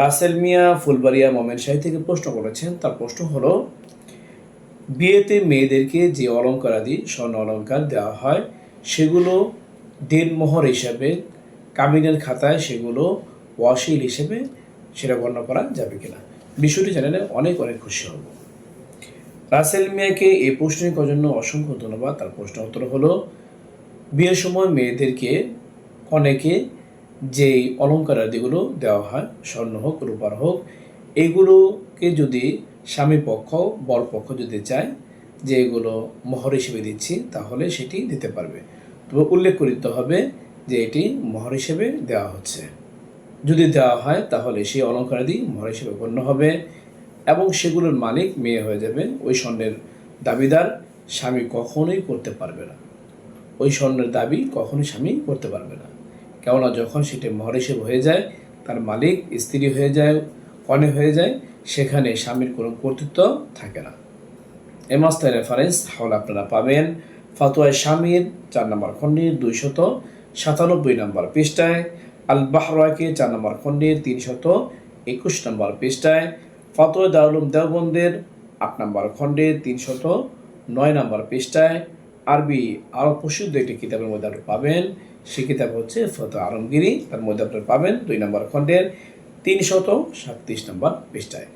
রাসেল মিয়া ফুলবাড়িয়া মোমেন শাহী থেকে প্রশ্ন করেছেন। তার প্রশ্ন হলো, বিয়েতে মেয়েদেরকে যে অলঙ্কারাদি স্বর্ণ অলঙ্কার দেওয়া হয়, সেগুলো দেনমোহর হিসাবে, কামিনের খাতায় সেগুলো ওয়াসিল হিসেবে সেটা গণ্য করা যাবে কিনা? বিষয়টি জানালে অনেক অনেক খুশি হব। রাসেল মিয়াকে এই প্রশ্নের জন্য অসংখ্য ধন্যবাদ। তার প্রশ্ন উত্তর হলো, বিয়ের সময় মেয়েদেরকে কনেকে যেই অলঙ্কারাদিগুলো দেওয়া হয়, স্বর্ণ হোক, রূপার হোক, এগুলোকে যদি স্বামী পক্ষ, বর পক্ষ যদি চায় যে এগুলো মোহর হিসেবে দিচ্ছি, তাহলে সেটি দিতে পারবে। তবে উল্লেখ করিতে হবে যে এটি মোহর হিসেবে দেওয়া হচ্ছে। যদি দেওয়া হয়, তাহলে সেই অলঙ্কারাদি মোহর হিসেবে গণ্য হবে এবং সেগুলোর মালিক মেয়ে হয়ে যাবে। ওই স্বর্ণের দাবিদার স্বামী কখনোই করতে পারবে না। ওই স্বর্ণের দাবি কখনোই স্বামী করতে পারবে না। কেননা যখন সেটি মহর হিসেবে হয়ে যায়, তার মালিক স্ত্রী হয়ে যায়, কনে হয়ে যায়, সেখানে স্বামীর কোনো কর্তৃত্ব থাকে না। এ মাস্টার রেফারেন্স তাহলে আপনারা পাবেন ফাতোয়ায় স্বামীর চার নম্বর খণ্ডের দুইশত সাতানব্বই নম্বর পৃষ্ঠায় আল বাহরাকে চার নম্বর খণ্ডের তিনশত একুশ নম্বর পৃষ্ঠায়, ফাতোয়া দারুলুম দেওবন্দের আট নম্বর খণ্ডের তিনশত নয় নম্বর পৃষ্ঠায় আরবি আরও প্রসিদ্ধ একটি কিতাবের মধ্যে আপনি পাবেন। সে কিতাব হচ্ছে ফত আলমগিরি। তার মধ্যে আপনার পাবেন দুই নম্বর খণ্ডের তিনশত সাতত্রিশ নম্বর পৃষ্ঠায়।